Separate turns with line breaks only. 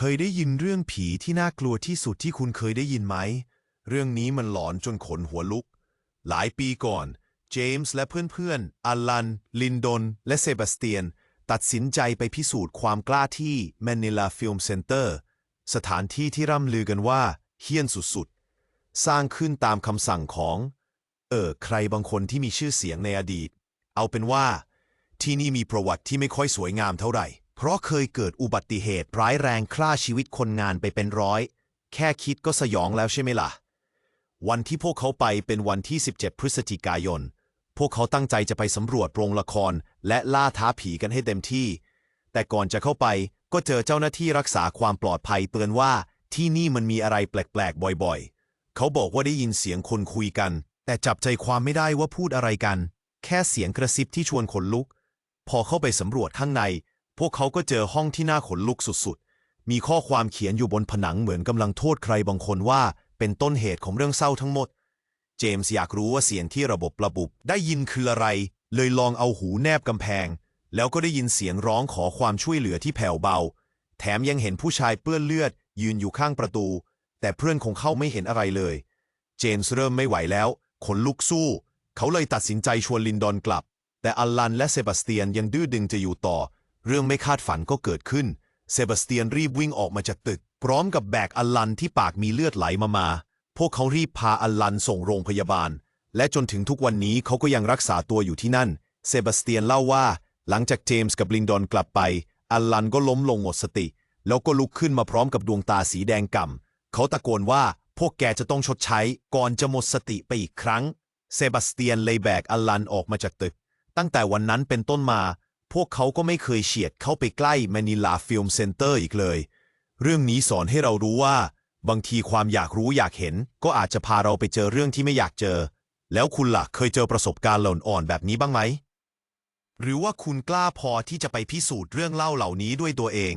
เคยได้ยินเรื่องผีที่น่ากลัวที่สุดที่คุณเคยได้ยินไหม เรื่องนี้มันหลอนจนขนหัวลุก หลายปีก่อน เจมส์และเพื่อนๆ อัลลัน ลินดอนและเซบาสเตียน ตัดสินใจไปพิสูจน์ความกล้าที่แมนิลาฟิล์มเซ็นเตอร์ สถานที่ที่ร่ำลือกันว่าเฮี้ยนสุดๆ สร้างขึ้นตามคำสั่งของ เออ ใครบางคนที่มีชื่อเสียงในอดีต เอาเป็นว่า ที่นี่มีประวัติที่ไม่ค่อยสวยงามเท่าไหร่ เพราะเคยเกิดอุบัติเหตุร้ายแรงฆ่าชีวิตคนงานไปเป็นร้อย แค่คิดก็สยองแล้วใช่ไหมล่ะ วันที่พวกเขาไปเป็นวันที่ 17 พฤศจิกายน พวกเขาตั้งใจจะไปสำรวจโรงละคร และล่าท้าผีกันให้เต็มที่ แต่ก่อนจะเข้าไปก็เจอเจ้าหน้าที่รักษาความปลอดภัยเตือนว่าที่นี่มันมีอะไรแปลกๆ บ่อยๆ เขาบอกว่าได้ยินเสียงคนคุยกัน แต่จับใจความไม่ได้ว่าพูดอะไรกัน แค่เสียงกระซิบที่ชวนขนลุก พอเข้าไปสำรวจข้างใน พวกเขาก็เจอห้องที่น่าขนลุกสุดๆ มีข้อความเขียนอยู่บนผนังเหมือนกำลังโทษใครบางคนว่า เป็นต้นเหตุของเรื่องเศร้าทั้งหมด เจมส์อยากรู้ว่าเสียงที่ระบบระบุได้ยินคืออะไร เลยลองเอาหูแนบกำแพง แล้วก็ได้ยินเสียงร้องขอความช่วยเหลือที่แผ่วเบา แถมยังเห็นผู้ชายเปื้อนเลือด ยืนอยู่ข้างประตู แต่เพื่อนของเขาไม่เห็นอะไรเลย เจมส์เริ่มไม่ไหวแล้วขนลุกสู้ เขาเลยตัดสินใจชวนลินดอนกลับ แต่อัลลันและเซบาสเตียนยังดื้อดึงจะอยู่ต่อ เรื่องไม่คาดฝันก็เกิดขึ้น เซบาสเตียนรีบวิ่งออกมาจากตึก พร้อมกับแบกอัลลันที่ปากมีเลือดไหลมามา พวกเขารีบพาอัลลันส่งโรงพยาบาล และจนถึงทุกวันนี้เขาก็ยังรักษาตัวอยู่ที่นั่น เซบาสเตียนเล่าว่า หลังจากเจมส์กับลินดอนกลับไป อัลลันก็ล้มลงหมดสติ แล้วก็ลุกขึ้นมาพร้อมกับดวงตาสีแดงก่ำเขาตะโกนว่าพวกแกจะต้องชดใช้ก่อนจะหมดสติไปอีกครั้ง เซบาสเตียนเลยแบกอัลลันออกมาจากตึก ตั้งแต่วันนั้นเป็นต้นมา พวกเขาก็ไม่เคยเฉียดเข้าไปใกล้แมนิลาฟิล์มเซ็นเตอร์อีกเลย เรื่องนี้สอนให้เรารู้ว่า บางทีความอยากรู้อยากเห็น ก็อาจจะพาเราไปเจอเรื่องที่ไม่อยากเจอ แล้วคุณล่ะเคยเจอประสบการณ์หล่นอ่อนแบบนี้บ้างไหม หรือว่าคุณกล้าพอที่จะไปพิสูจน์เรื่องเล่าเหล่านี้ด้วยตัวเอง